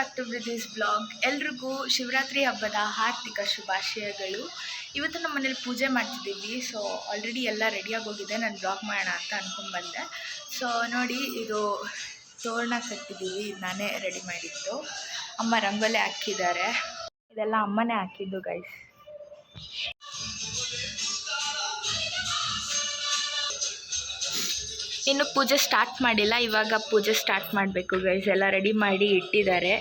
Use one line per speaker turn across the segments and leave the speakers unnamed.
Back to ಬ್ರಿದೀಸ್ blog. ಎಲ್ರಿಗೂ ಶಿವರಾತ್ರಿ ಹಬ್ಬದ ಹಾರ್ದಿಕ ಶುಭಾಶಯಗಳು. ಇವತ್ತು ನಮ್ಮ ಮನೇಲಿ ಪೂಜೆ ಮಾಡ್ತಿದ್ದೀವಿ. ಸೊ ಆಲ್ರೆಡಿ ಎಲ್ಲ ರೆಡಿಯಾಗಿ ಹೋಗಿದೆ. ನಾನು ಬ್ಲಾಗ್ ಮಾಡೋಣ ಅಂತ ಅನ್ಕೊಂಡ್ಬಂದೆ ಸೊ ನೋಡಿ, ಇದು ತೋರಣ ಕಟ್ಟಿದ್ದೀವಿ. ನಾನೇ ರೆಡಿ ಮಾಡಿದ್ದು. ಅಮ್ಮ ರಂಗೋಲಿ ಹಾಕಿದ್ದಾರೆ. ಇದೆಲ್ಲ ಅಮ್ಮನೇ ಹಾಕಿದ್ದು ಗೈಸ್ ಇನ್ನು ಪೂಜೆ ಸ್ಟಾರ್ಟ್ ಮಾಡಿಲ್ಲ, ಇವಾಗ ಪೂಜೆ ಸ್ಟಾರ್ಟ್ ಮಾಡಬೇಕು ಗೈಸ್ ಎಲ್ಲ ರೆಡಿ ಮಾಡಿ ಇಟ್ಟಿದ್ದಾರೆ.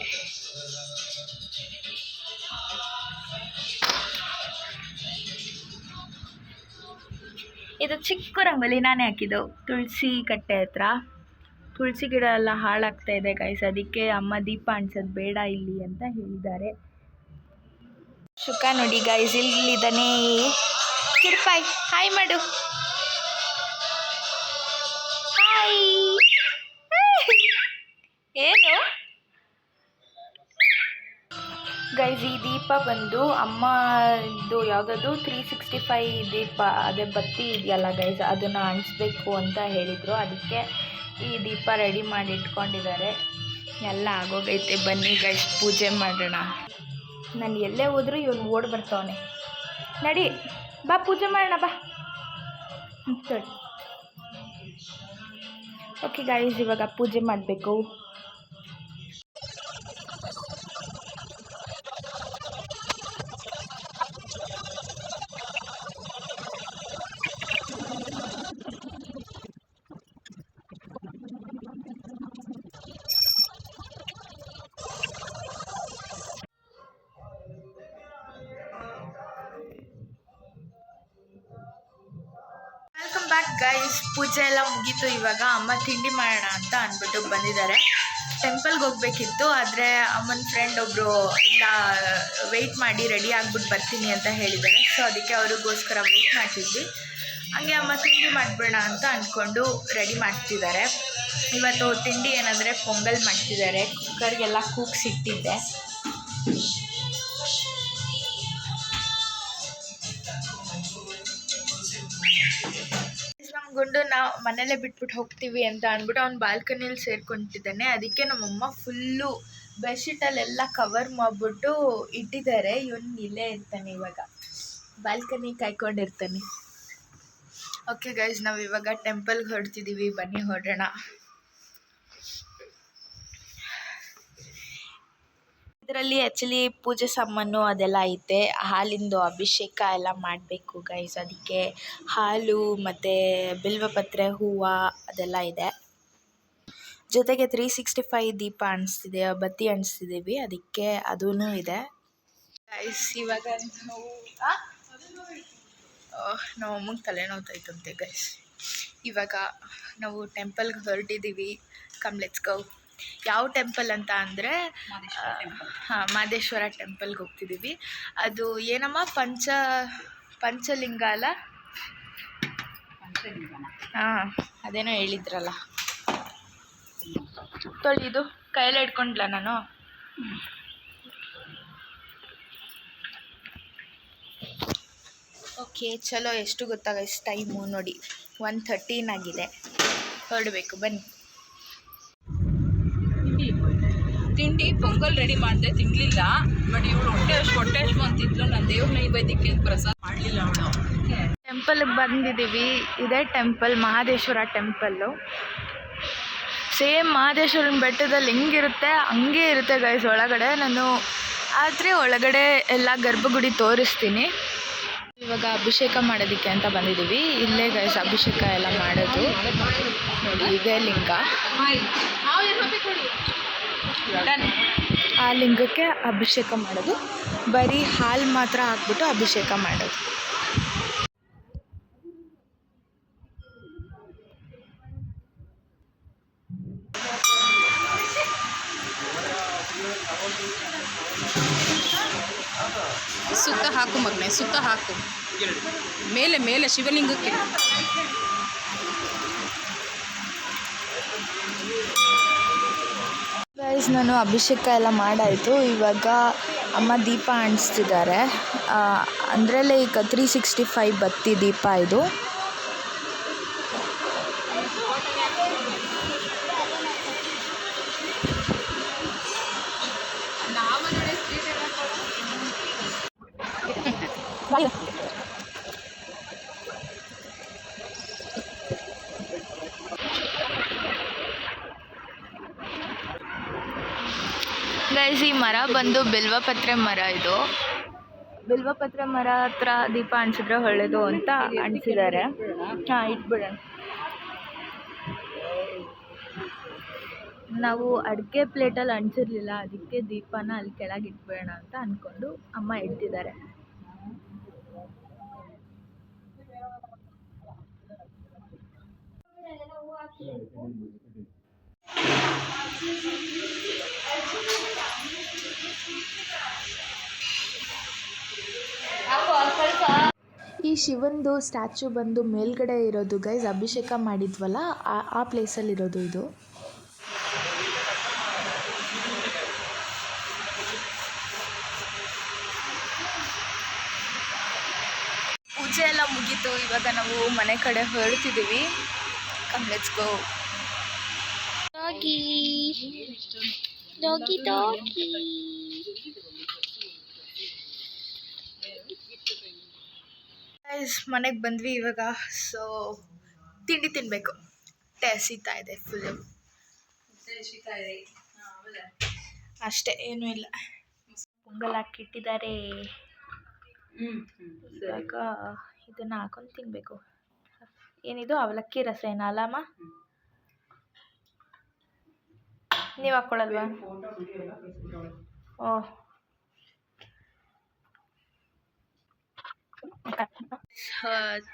ಇದು ಚಿಕ್ಕ ರಂಗೋಲಿ ನಾನೇ ಹಾಕಿದ್ದು. ತುಳಸಿ ಕಟ್ಟೆ ಹತ್ರ. ತುಳಸಿ ಗಿಡ ಎಲ್ಲ ಹಾಳಾಗ್ತಾ ಇದೆ ಗೈಸ್ ಅದಕ್ಕೆ ಅಮ್ಮ ದೀಪ ಅನ್ಸೋದು ಬೇಡ ಇಲ್ಲಿ ಅಂತ ಹೇಳಿದ್ದಾರೆ. ಶುಕ ನೋಡಿ ಗೈಸ್ ಇಲ್ಲಿದ್ದಾನೆ. ಕಿರ್ಪಾಯ್, ಹಾಯ್ ಮಾಡು. ಗೈಸ್ ಈ ದೀಪ ಬಂದು ಅಮ್ಮ ಇದು ಯಾವುದದು? ತ್ರೀ ಸಿಕ್ಸ್ಟಿ ಫೈ ದೀಪ, ಅದೇ ಬತ್ತಿ ಇದೆಯಲ್ಲ ಗೈಸ್ ಅದನ್ನು ಅಂಟಿಸ್ಬೇಕು ಅಂತ ಹೇಳಿದರು. ಅದಕ್ಕೆ ಈ ದೀಪ ರೆಡಿ ಮಾಡಿ ಇಟ್ಕೊಂಡಿದ್ದಾರೆ. ಎಲ್ಲ ಆಗೋಗೈತೆ. ಬನ್ನಿ ಗೈಸ್ ಪೂಜೆ ಮಾಡೋಣ. ನಾನು ಎಲ್ಲೇ ಹೋದರೂ ಇವನು ಓಡ್ ಬರ್ತಾವನೆ. ನಡಿ, ಬಾ ಪೂಜೆ ಮಾಡೋಣ, ಬಾ. ಸರಿ. ಓಕೆ ಗೈಸ್ ಇವಾಗ ಪೂಜೆ ಮಾಡಬೇಕು. ಗೈಸ್ ಪೂಜೆ ಎಲ್ಲ ಮುಗೀತು, ಇವಾಗ ಅಮ್ಮ ತಿಂಡಿ ಮಾಡೋಣ ಅಂತ ಅಂದ್ಬಿಟ್ಟು ಬಂದಿದ್ದಾರೆ. ಟೆಂಪಲ್ಗೆ ಹೋಗ್ಬೇಕಿತ್ತು, ಆದರೆ ಅಮ್ಮನ ಫ್ರೆಂಡ್ ಒಬ್ಬರು ಇಲ್ಲ ವೆಯ್ಟ್ ಮಾಡಿ ರೆಡಿ ಆಗ್ಬಿಟ್ಟು ಬರ್ತೀನಿ ಅಂತ ಹೇಳಿದ್ದಾರೆ. ಸೊ ಅದಕ್ಕೆ ಅವ್ರಿಗೋಸ್ಕರ ವೆಯ್ಟ್ ಮಾಡ್ತಿದ್ವಿ. ಹಂಗೆ ಅಮ್ಮ ತಿಂಡಿ ಮಾಡಿಬಿಡೋಣ ಅಂತ ಅಂದ್ಕೊಂಡು ರೆಡಿ ಮಾಡ್ತಿದ್ದಾರೆ. ಇವತ್ತು ತಿಂಡಿ ಏನಂದರೆ, ಪೊಂಗಲ್ ಮಾಡ್ತಿದ್ದಾರೆ. ಕುಕ್ಕರ್ಗೆಲ್ಲ ಕೂಗ್ಸಿಟ್ಟಿದ್ದೆ. ಗುಂಡು ನಾವು ಮನೇಲೇ ಬಿಟ್ಬಿಟ್ಟು ಹೋಗ್ತೀವಿ ಅಂತ ಅಂದ್ಬಿಟ್ಟು ಅವ್ನು ಬಾಲ್ಕನಿಯಲ್ಲಿ ಸೇರ್ಕೊಂತಿದ್ದಾನೆ. ಅದಕ್ಕೆ ನಮ್ಮಮ್ಮ ಫುಲ್ಲು ಬೆಡ್ಶೀಟಲ್ಲೆಲ್ಲ ಕವರ್ ಮಾಡಿಬಿಟ್ಟು ಇಟ್ಟಿದ್ದಾರೆ. ಇವನು ಇಲ್ಲೇ ಇರ್ತಾನೆ ಇವಾಗ. ಬಾಲ್ಕನಿ ಕಾಯ್ಕೊಂಡಿರ್ತಾನೆ. ಓಕೆ ಗೈಸ್ ನಾವು ಇವಾಗ ಟೆಂಪಲ್ಗೆ ಹೊರಡ್ತಿದ್ದೀವಿ ಬನ್ನಿ, ಹೊರಡೋಣ. ಇದರಲ್ಲಿ ಆ್ಯಕ್ಚುಲಿ ಪೂಜೆ ಸಾಮಾನು ಅದೆಲ್ಲ ಐತೆ. ಹಾಲಿಂದು ಅಭಿಷೇಕ ಎಲ್ಲ ಮಾಡಬೇಕು ಗೈಸ್ ಅದಕ್ಕೆ. ಹಾಲು ಮತ್ತು ಬಿಲ್ವಪತ್ರೆ ಹೂವು ಅದೆಲ್ಲ ಇದೆ. ಜೊತೆಗೆ ತ್ರೀ ಸಿಕ್ಸ್ಟಿ ಫೈ ದೀಪ ಅಣಿಸ್ತಿದೆ ಬತ್ತಿ ಅಣಿಸ್ತಿದ್ದೀವಿ ಅದಕ್ಕೆ ಅದೂ ಇದೆ. ಗೈಸ್ ಇವಾಗ ನಾವು ನಮ್ಮ ಅಮ್ಮಂಗೆ ತಲೆನೋವ್ತಾಯ್ತಂತೆ ಗೈಸ್ ಇವಾಗ ನಾವು ಟೆಂಪಲ್ಗೆ ಹೊರಟಿದ್ದೀವಿ ಕಮ್ ಲೆಟ್ಸ್ ಗೋ ಯಾವ ಟೆಂಪಲ್ ಅಂತ ಅಂದರೆ ಹಾಂ ಮಾದೇಶ್ವರ ಟೆಂಪಲ್ಗೆ ಹೋಗ್ತಿದ್ದೀವಿ. ಅದು ಏನಮ್ಮ? ಪಂಚ ಪಂಚಲಿಂಗ ಅಲ್ಲ ಹಾಂ ಅದೇನೋ ಹೇಳಿದ್ರಲ್ಲ. ತೊಳಿದು ಕೈಯಲ್ಲಿ ಹಿಡ್ಕೊಂಡ್ಲ ನಾನು? ಓಕೆ ಚಲೋ. ಎಷ್ಟು ಗೊತ್ತಾಗ ಇಷ್ಟು ಟೈಮು ನೋಡಿ. ಒನ್ ಥರ್ಟೀನ್ ಆಗಿದೆ. ಹೊರಡಬೇಕು ಬನ್ನಿ.
ತಿಂಡಿ ಪೊಂಗಲ್ ರೆಡಿ ಮಾಡಿದೆ ತಿನ್ಲಿಲ್ಲ. ಬಟ್ ಇವಳು ಹೊಟ್ಟೆ ಅಷ್ಟು ಹೊಟ್ಟೆ ಅಷ್ಟು ಅಂತಿದ್ಲು ನಾನು ದೇವ್ರ ನೈವೇದ್ಯಕ್ಕೆ ಪ್ರಸಾದ ಮಾಡಲಿಲ್ಲ ಅವಳು.
ಟೆಂಪಲ್ಗೆ ಬಂದಿದ್ದೀವಿ ಇದೇ ಟೆಂಪಲ್ ಮಹಾದೇಶ್ವರ ಟೆಂಪಲ್ಲು ಸೇಮ್ ಮಹಾದೇಶ್ವರನ ಬೆಟ್ಟದಲ್ಲಿ ಹೆಂಗಿರುತ್ತೆ? ಹಂಗೆ ಇರುತ್ತೆ ಗೈಸ್ ಒಳಗಡೆ. ನಾನು ಆದರೆ ಒಳಗಡೆ ಎಲ್ಲ ಗರ್ಭಗುಡಿ ತೋರಿಸ್ತೀನಿ. ಇವಾಗ ಅಭಿಷೇಕ ಮಾಡೋದಕ್ಕೆ ಅಂತ ಬಂದಿದ್ದೀವಿ ಇಲ್ಲೇ ಗೈಸ್ ಅಭಿಷೇಕ ಎಲ್ಲ ಮಾಡೋದು. ನೋಡಿ ಇದೇ ಲಿಂಗ. ಆ ಲಿಂಗಕ್ಕೆ ಅಭಿಷೇಕ ಮಾಡೋದು. ಬರೀ ಹಾಲು ಮಾತ್ರ ಹಾಕ್ಬಿಟ್ಟು ಅಭಿಷೇಕ ಮಾಡೋದು.
ಸುತ್ತ ಹಾಕು ಮಗನೆ ಸುತ್ತ ಹಾಕು. ಮೇಲೆ ಮೇಲೆ, ಶಿವಲಿಂಗಕ್ಕೆ.
ಗೈಸ್ ನಾನು ಅಭಿಷೇಕ ಎಲ್ಲ ಮಾಡಾಯಿತು. ಇವಾಗ ಅಮ್ಮ ದೀಪ ಅಂಟಿಸ್ತಿದ್ದಾರೆ. ಅಂದರೆ ಲೈಕ್ ತ್ರೀ ಸಿಕ್ಸ್ಟಿ ಫೈವ್ ಬತ್ತಿ ದೀಪ ಇದು. ಮರ ಬಂದು ಬಿಲ್ವಪತ್ರೆ ಮರ ಇದು? ಬಿಲ್ವಪತ್ರೆ ಮರ ಹತ್ರ ದೀಪ ಅಂಟಿಸಿದ್ರೆ ಒಳ್ಳೇದು ಅಂತ ಅಂಟಿಸಿದ್ದಾರೆ ಹಾಂ, ಇಟ್ಬಿಡೋಣ. ನಾವು ಅಡಿಕೆ ಪ್ಲೇಟಲ್ಲಿ ಅಂಟಿಸಿರ್ಲಿಲ್ಲ ಅದಕ್ಕೆ ದೀಪನ ಅಲ್ಲಿ ಕೆಳಗೆ ಇಟ್ಬಿಡೋಣ ಅಂತ ಅಂದ್ಕೊಂಡು ಅಮ್ಮ ಇಡ್ತಿದ್ದಾರೆ ಈ ಶಿವಂದು ಸ್ಟ್ಯಾಚು ಬಂದು ಮೇಲ್ಗಡೆ ಇರೋದು ಗೈಸ್ ಅಭಿಷೇಕ ಮಾಡಿದ್ವಲ್ಲ ಆ ಪ್ಲೇಸಲ್ಲಿ ಇರೋದು ಇದು. ಪೂಜೆ ಎಲ್ಲ ಮುಗೀತು. ಇವಾಗ ನಾವು ಮನೆ ಕಡೆ ಹೊರಡ್ತಿದ್ದೀವಿ. Come let's go doggy doggy doggy guys ಮನೆಗೆ ಬಂದ್ವಿ ಇವಾಗ. ಸೊ ತಿಂಡಿ ತಿನ್ನಬೇಕು ಟೆಸಿತಾ ಇದೆ ಫುಲ್ಲು ಅಷ್ಟೇ ಏನೂ ಇಲ್ಲ. ಪೊಂಗಲ್ ಹಾಕಿಟ್ಟಿದ್ದಾರೆ ಇವಾಗ ಇದನ್ನು ಹಾಕೊಂಡು ತಿನ್ನಬೇಕು ಏನಿದು? ಅವಲಕ್ಕಿ ರಸ ಏನ ಅಲ್ಲಮ್ಮ? ನೀವು ಹಾಕ್ಕೊಳ್ಳಲ್ವಾ ಓ.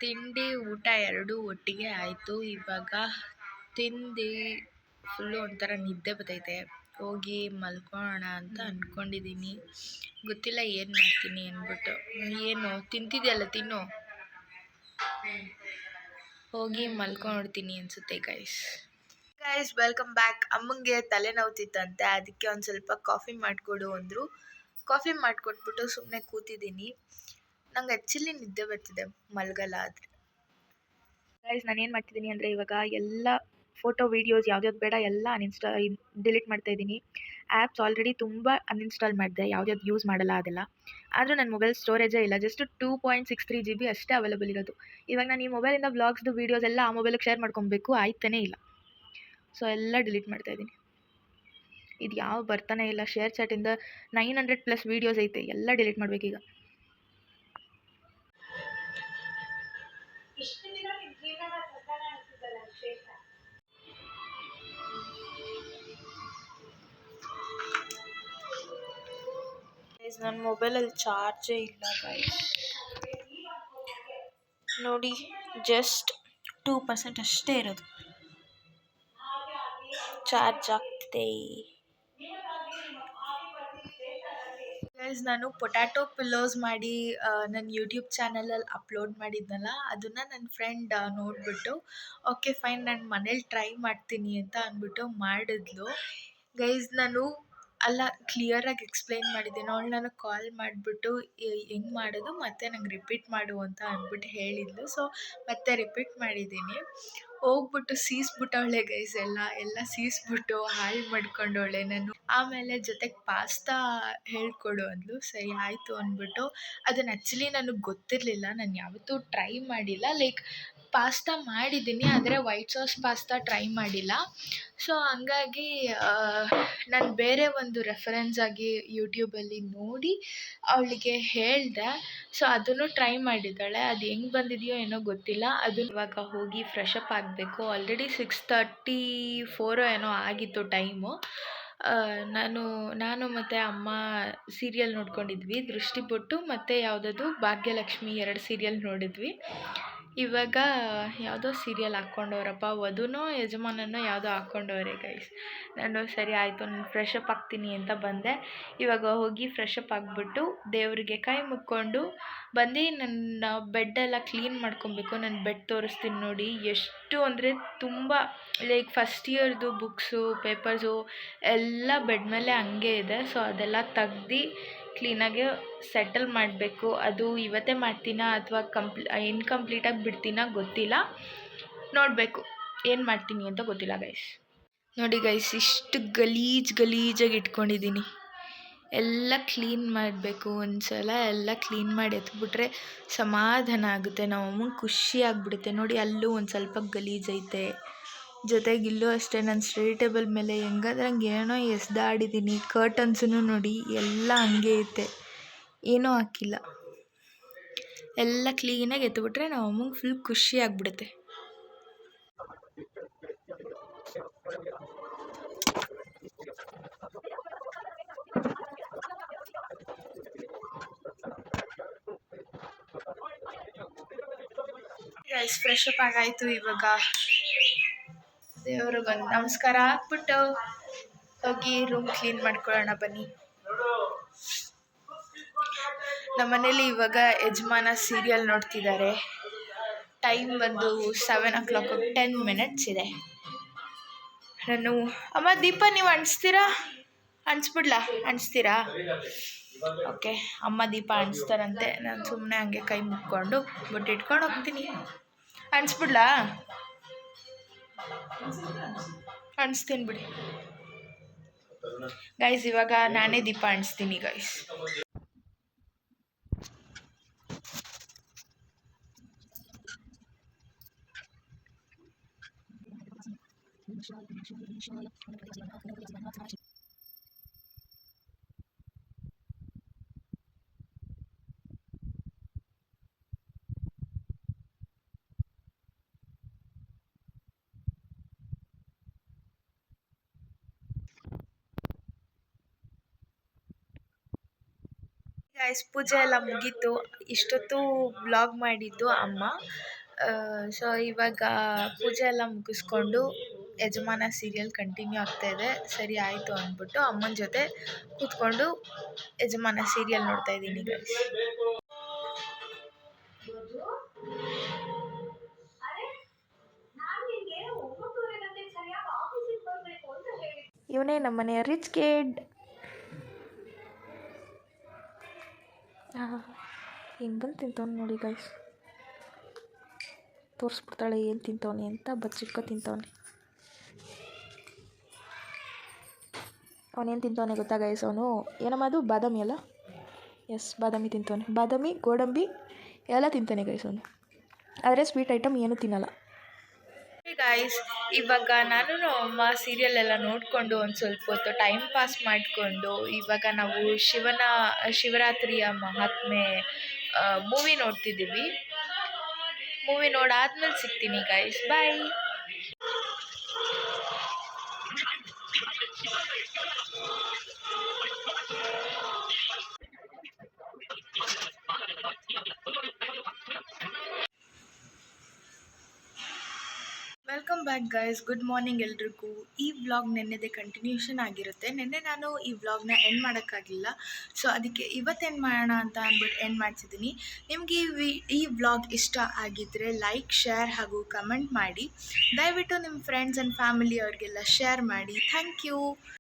ತಿಂಡಿ ಊಟ ಎರಡೂ ಒಟ್ಟಿಗೆ ಆಯಿತು. ಇವಾಗ ತಿಂದು ಫುಲ್ಲು ಒಂಥರ ನಿದ್ದೆ ಬರ್ತೈತೆ. ಹೋಗಿ ಮಲ್ಕೊಳ್ಳೋಣ ಅಂತ ಅಂದ್ಕೊಂಡಿದ್ದೀನಿ ಗೊತ್ತಿಲ್ಲ ಏನು ಮಾಡ್ತೀನಿ ಅಂದ್ಬಿಟ್ಟು ಏನು, ತಿಂತಿದೆಯಲ್ಲ ತಿನ್ನು? ಹೋಗಿ ಮಲ್ಕೊಂಡ್ಬಿಡ್ತೀನಿ ಅನಿಸುತ್ತೆ ಗೈಸ್ ಗೈಸ್ ವೆಲ್ಕಮ್ ಬ್ಯಾಕ್ ಅಮ್ಮಂಗೆ ತಲೆನೋವ್ತಿತ್ತಂತೆ. ಅದಕ್ಕೆ ಒಂದು ಸ್ವಲ್ಪ ಕಾಫಿ ಮಾಡಿಕೊಡು ಅಂದರು. ಕಾಫಿ ಮಾಡಿಕೊಟ್ಬಿಟ್ಟು ಸುಮ್ಮನೆ ಕೂತಿದ್ದೀನಿ ನಂಗೆ ಆ್ಯಕ್ಚುಲಿ ನಿದ್ದೆ ಬರ್ತಿದೆ ಮಲಗಲ್ಲ ಆದರೆ ಗೈಸ್ ನಾನು ಏನು ಮಾಡ್ತಿದ್ದೀನಿ ಅಂದರೆ ಇವಾಗ ಎಲ್ಲ ಫೋಟೋ ವೀಡಿಯೋಸ್ ಯಾವ್ದ್ಯಾವ್ದು ಬೇಡ ಎಲ್ಲ ಅನ್ಇನ್ಸ್ಟಾ ಡಿಲೀಟ್ ಮಾಡ್ತಾ ಇದ್ದೀನಿ. ಆ್ಯಪ್ಸ್ ಆಲ್ರೆಡಿ ತುಂಬ ಅನ್ಇನ್ಸ್ಟಾಲ್ ಮಾಡಿದೆ, ಯಾವ್ದ್ಯಾವ್ದು ಯೂಸ್ ಮಾಡಲ್ಲ ಅದೆಲ್ಲ. ಆದರೂ ನನ್ನ ಮೊಬೈಲ್ ಸ್ಟೋರೇಜೇ ಇಲ್ಲ just two point six three G B ಅಷ್ಟೇ ಅವೈಲೇಬಲ್ ಇರೋದು. ಇವಾಗ ನಾನು ಈ ಮೊಬೈಲಿಂದ ವ್ಲಾಗ್ಸ್ದು ವೀಡಿಯೋಸ್ ಎಲ್ಲ ಆ ಮೊಬೈಲಿಗೆ ಶೇರ್ ಮಾಡ್ಕೊಬೇಕು, ಆಯ್ತನೇ ಇಲ್ಲ. ಸೊ ಎಲ್ಲ ಡಿಲೀಟ್ ಮಾಡ್ತಾ ಇದ್ದೀನಿ. ಇದು ಯಾವ ಬರ್ತಾನೆ ಇಲ್ಲ ಶೇರ್ ಚಾಟಿಂದ ನೈನ್ ಹಂಡ್ರೆಡ್ ಪ್ಲಸ್ ವೀಡಿಯೋಸ್ ಐತೆ, ಎಲ್ಲ ಡಿಲೀಟ್ ಮಾಡಬೇಕೀಗ. ಗೈಸ್ ನನ್ನ ಮೊಬೈಲಲ್ಲಿ ಚಾರ್ಜೇ ಇಲ್ಲ ಗೈಸ್ ನೋಡಿ ಜಸ್ಟ್ ಟೂ ಪರ್ಸೆಂಟ್ ಅಷ್ಟೇ ಇರೋದು. ಚಾರ್ಜ್ ಆಗ್ತಿದೆ. ಗೈಸ್ ನಾನು ಪೊಟ್ಯಾಟೊ ಪಿಲ್ಲೋಸ್ ಮಾಡಿ ನನ್ನ ಯೂಟ್ಯೂಬ್ ಚಾನಲಲ್ಲಿ ಅಪ್ಲೋಡ್ ಮಾಡಿದ್ನಲ್ಲ ಅದನ್ನು ನನ್ನ ಫ್ರೆಂಡ್ ನೋಡಿಬಿಟ್ಟು ಓಕೆ ಫೈನ್ ನಾನು ಮನೇಲಿ ಟ್ರೈ ಮಾಡ್ತೀನಿ ಅಂತ ಅಂದ್ಬಿಟ್ಟು ಮಾಡಿದ್ಲು. ಗೈಸ್ ನಾನು ಅಲ್ಲ ಕ್ಲಿಯರಾಗಿ ಎಕ್ಸ್ಪ್ಲೇನ್ ಮಾಡಿದ್ದೀನಿ. ಅವಳು ನನಗೆ ಕಾಲ್ ಮಾಡಿಬಿಟ್ಟು ಹೆಂಗೆ ಮಾಡೋದು? ಮತ್ತೆ ನಂಗೆ ರಿಪೀಟ್ ಮಾಡು ಅಂತ ಅಂದ್ಬಿಟ್ಟು ಹೇಳಿದ್ಲು. ಸೊ ಮತ್ತೆ ರಿಪೀಟ್ ಮಾಡಿದ್ದೀನಿ. ಹೋಗ್ಬಿಟ್ಟು ಸೀಸ್ಬಿಟ್ಟವಳೆ ಗೈಸ್ ಎಲ್ಲ ಎಲ್ಲ ಸೀಸ್ಬಿಟ್ಟು ಹಾಳು ಮಾಡ್ಕೊಂಡವಳೆ ನಾನು. ಆಮೇಲೆ ಜೊತೆಗೆ ಪಾಸ್ತಾ ಹೇಳ್ಕೊಡು ಅಂದ್ಲು. ಸರಿ, ಆಯಿತು ಅಂದ್ಬಿಟ್ಟು ಅದನ್ನು ಆ್ಯಕ್ಚುಲಿ ನನಗೆ ಗೊತ್ತಿರಲಿಲ್ಲ. ನಾನು ಯಾವತ್ತೂ ಟ್ರೈ ಮಾಡಿಲ್ಲ. ಲೈಕ್ ಪಾಸ್ತಾ ಮಾಡಿದ್ದೀನಿ, ಆದರೆ ವೈಟ್ ಸಾಸ್ ಪಾಸ್ತಾ ಟ್ರೈ ಮಾಡಿಲ್ಲ. ಸೊ ಹಂಗಾಗಿ ನಾನು ಬೇರೆ ಒಂದು ರೆಫರೆನ್ಸ್ ಆಗಿ ಯೂಟ್ಯೂಬಲ್ಲಿ ನೋಡಿ ಅವಳಿಗೆ ಹೇಳಿದೆ. ಸೊ ಅದನ್ನು ಟ್ರೈ ಮಾಡಿದ್ದಾಳೆ. ಅದು ಹೆಂಗೆ ಬಂದಿದೆಯೋ ಏನೋ ಗೊತ್ತಿಲ್ಲ. ಅದು ಇವಾಗ ಹೋಗಿ ಫ್ರೆಶ್ ಅಪ್ ಆಗಬೇಕು. ಆಲ್ರೆಡಿ ಸಿಕ್ಸ್ ತರ್ಟಿ ಫೋರೋ ಏನೋ ಆಗಿತ್ತು ಟೈಮು ನಾನು ನಾನು ಮತ್ತು ಅಮ್ಮ ಸೀರಿಯಲ್ ನೋಡ್ಕೊಂಡಿದ್ವಿ. ದೃಷ್ಟಿಬೊಟ್ಟು ಮತ್ತು ಯಾವುದದು? ಭಾಗ್ಯಲಕ್ಷ್ಮಿ ಎರಡು ಸೀರಿಯಲ್ ನೋಡಿದ್ವಿ. ಇವಾಗ ಯಾವುದೋ ಸೀರಿಯಲ್ ಹಾಕ್ಕೊಂಡವ್ರಪ್ಪ, ವಧುನೋ, ಯಜಮಾನನೋ ಯಾವುದೋ ಹಾಕ್ಕೊಂಡವ್ರೆ ಗೈಸ್ ನಾನು ಸರಿ ಆಯಿತು, ನಾನು ಫ್ರೆಶ್ ಅಪ್ ಆಗ್ತೀನಿ ಅಂತ ಬಂದೆ. ಇವಾಗ ಹೋಗಿ ಫ್ರೆಶ್ ಅಪ್ ಆಗಿಬಿಟ್ಟು ದೇವರಿಗೆ ಕೈ ಮುಕ್ಕೊಂಡು ಬಂದು ನನ್ನ ಬೆಡ್ಡೆಲ್ಲ ಕ್ಲೀನ್ ಮಾಡ್ಕೊಬೇಕು, ನಾನು ಬೆಡ್ ತೋರಿಸ್ತೀನಿ ನೋಡಿ. ಎಷ್ಟು ಅಂದರೆ ತುಂಬ ಲೈಕ್ ಫಸ್ಟ್ ಇಯರ್ದು ಬುಕ್ಸು ಪೇಪರ್ಸು ಎಲ್ಲ ಬೆಡ್ ಮೇಲೆ ಹಂಗೆ ಇದೆ. ಸೊ ಅದೆಲ್ಲ ತೆಗ್ದು ಕ್ಲೀನಾಗಿ ಸೆಟಲ್ ಮಾಡಬೇಕು. ಅದು ಇವತ್ತೇ ಮಾಡ್ತೀನಾ ಅಥವಾ ಕಂಪ್ಲಿ ಇನ್ಕಂಪ್ಲೀಟಾಗಿ ಬಿಡ್ತೀನಾ ಗೊತ್ತಿಲ್ಲ. ನೋಡಬೇಕು, ಏನು ಮಾಡ್ತೀನಿ ಅಂತ ಗೊತ್ತಿಲ್ಲ ಗೈಸ್ ನೋಡಿ ಗೈಸ್ ಇಷ್ಟು ಗಲೀಜು ಗಲೀಜಾಗಿ ಇಟ್ಕೊಂಡಿದ್ದೀನಿ. ಎಲ್ಲ ಕ್ಲೀನ್ ಮಾಡಬೇಕು, ಒಂದ್ಸಲ ಎಲ್ಲ ಕ್ಲೀನ್ ಮಾಡಿ ಎತ್ಬಿಟ್ರೆ ಸಮಾಧಾನ ಆಗುತ್ತೆ ನಮ್ಮ ಅಮ್ಮಂಗೆ ಖುಷಿ ಆಗಿಬಿಡುತ್ತೆ. ನೋಡಿ ಅಲ್ಲೂ ಒಂದು ಸ್ವಲ್ಪ ಗಲೀಜೈತೆ. ಜೊತೆಗೆ ಇಲ್ಲೂ ಅಷ್ಟೇ ನಾನು ಸ್ಟಡಿ ಟೇಬಲ್ ಮೇಲೆ ಹೆಂಗಾದ್ರೆ ಹಂಗೆ ಏನೋ ಎಸ್ದಾಡಿದ್ದೀನಿ ಕರ್ಟನ್ಸೂ ನೋಡಿ ಎಲ್ಲ ಹಂಗೆ ಐತೆ. ಏನೂ ಹಾಕಿಲ್ಲ. ಎಲ್ಲ ಕ್ಲೀನಾಗಿ ಎತ್ಬಿಟ್ರೆ ನಮ್ಮ ಅಮ್ಮಂಗೆ ಫುಲ್ ಖುಷಿ ಆಗಿಬಿಡುತ್ತೆ. ಫ್ರೆಶ್ ಅಪ್ ಆಗಾಯಿತು ಇವಾಗ. ದೇವ್ರಿಗೊಂದು ನಮಸ್ಕಾರ ಹಾಕ್ಬಿಟ್ಟು ಹೋಗಿ ರೂಮ್ ಕ್ಲೀನ್ ಮಾಡ್ಕೊಳ್ಳೋಣ ಬನ್ನಿ. ನಮ್ಮ ಮನೇಲಿ ಇವಾಗ ಯಜಮಾನ ಸೀರಿಯಲ್ ನೋಡ್ತಿದ್ದಾರೆ. ಟೈಮ್ ಬಂದು seven o'clock ten minutes ಇದೆ. ನಾನು, ಅಮ್ಮ ದೀಪ ನೀವು ಅಣಿಸ್ತೀರಾ ಅಣಿಸ್ಬಿಡ್ಲಾ ಅಣಿಸ್ತೀರಾ ಓಕೆ, ಅಮ್ಮ ದೀಪ ಅಣಿಸ್ತಾರಂತೆ ನಾನು ಸುಮ್ಮನೆ ಹಂಗೆ ಕೈ ಮುಕ್ಕೊಂಡು ಬೊಟ್ಟು ಇಟ್ಕೊಂಡು ಹೋಗ್ತೀನಿ. ಅಣಿಸ್ಬಿಡ್ಲಾ ಅಣಿಸ್ತೀನಿ ಬಿಡಿ. ಗೈಸ್ ಇವಾಗ ನಾನೇ ದೀಪ ಅಣಿಸ್ತೀನಿ ಗೈಸ್ ಗೈಸ್ ಪೂಜೆ ಎಲ್ಲ ಮುಗೀತು. ಇಷ್ಟೊತ್ತು ಬ್ಲಾಗ್ ಮಾಡಿದ್ದು ಅಮ್ಮ. ಸೊ ಇವಾಗ ಪೂಜೆ ಎಲ್ಲ ಮುಗಿಸ್ಕೊಂಡು ಯಜಮಾನ ಸೀರಿಯಲ್ ಕಂಟಿನ್ಯೂ ಆಗ್ತಾ ಇದೆ. ಸರಿ ಆಯಿತು ಅಂದ್ಬಿಟ್ಟು ಅಮ್ಮನ ಜೊತೆ ಕೂತ್ಕೊಂಡು ಯಜಮಾನ ಸೀರಿಯಲ್ ನೋಡ್ತಾ ಇದ್ದೀನಿ ಗೈಸ್ ಇವನೇ ನಮ್ಮನೆಯ ರಿಚ್ ಕಿಡ್ ಹಿಂಗೆ ಬಂದು ತಿಂತವ್ನು ನೋಡಿ ಗೈಸ್ ತೋರಿಸ್ಬಿಡ್ತಾಳೆ ಏನು ತಿಂತವನೆ ಅಂತ ಬಚ್ಚಿಟ್ಕೊ ತಿಂತವನೆ. ಅವನೇನು ತಿಂತವನೆ ಗೊತ್ತಾ ಗೈಸ್ ಅವನು? ಏನಮ್ಮ ಅದು? ಬಾದಾಮಿ ಅಲ್ಲ? ಎಸ್ ಬಾದಾಮಿ ತಿಂತವನೆ. ಬಾದಾಮಿ, ಗೋಡಂಬಿ ಎಲ್ಲ ತಿಂತಾನೆ ಗೈಸ್ ಅವನು. ಆದರೆ ಸ್ವೀಟ್ ಐಟಮ್ ಏನೂ ತಿನ್ನಲ್ಲ. ಗಾಯ್ಸ್ ಇವಾಗ ನಾನು ಅಮ್ಮ ಸೀರಿಯಲ್ ಎಲ್ಲ ನೋಡಿಕೊಂಡು ಒಂದು ಸ್ವಲ್ಪ ಹೊತ್ತು ಟೈಮ್ ಪಾಸ್ ಮಾಡಿಕೊಂಡು, ಇವಾಗ ನಾವು ಶಿವನ, ಶಿವರಾತ್ರಿಯ ಮಹಾತ್ಮೆ ಮೂವಿ ನೋಡ್ತಿದ್ದೀವಿ. ಮೂವಿ ನೋಡಾದ್ಮೇಲೆ ಸಿಗ್ತೀನಿ guys bye back guys good morning ಎಲ್ರಿಗೂ. ಈ ವ್ಲಾಗ್ ನೆನ್ನೆದೇ ಕಂಟಿನ್ಯೂಷನ್ ಆಗಿರುತ್ತೆ. ನಿನ್ನೆ ನಾನು ಈ ವ್ಲಾಗ್ನ ಎಂಡ್ ಮಾಡೋಕ್ಕಾಗಿಲ್ಲ. ಸೊ ಅದಕ್ಕೆ ಇವತ್ತೇನು ಮಾಡೋಣ ಅಂತ ಅಂದ್ಬಿಟ್ಟು ಎಂಡ್ ಮಾಡ್ತಿದ್ದೀನಿ ನಿಮಗೆ ಈ ವಿ, ಈ ವ್ಲಾಗ್ ಇಷ್ಟ ಆಗಿದ್ದರೆ ಲೈಕ್ ಶೇರ್ ಹಾಗೂ ಕಮೆಂಟ್ ಮಾಡಿ. ದಯವಿಟ್ಟು ನಿಮ್ಮ ಫ್ರೆಂಡ್ಸ್ ಆ್ಯಂಡ್ ಫ್ಯಾಮಿಲಿ ಅವ್ರಿಗೆಲ್ಲ ಶೇರ್ ಮಾಡಿ. Thank you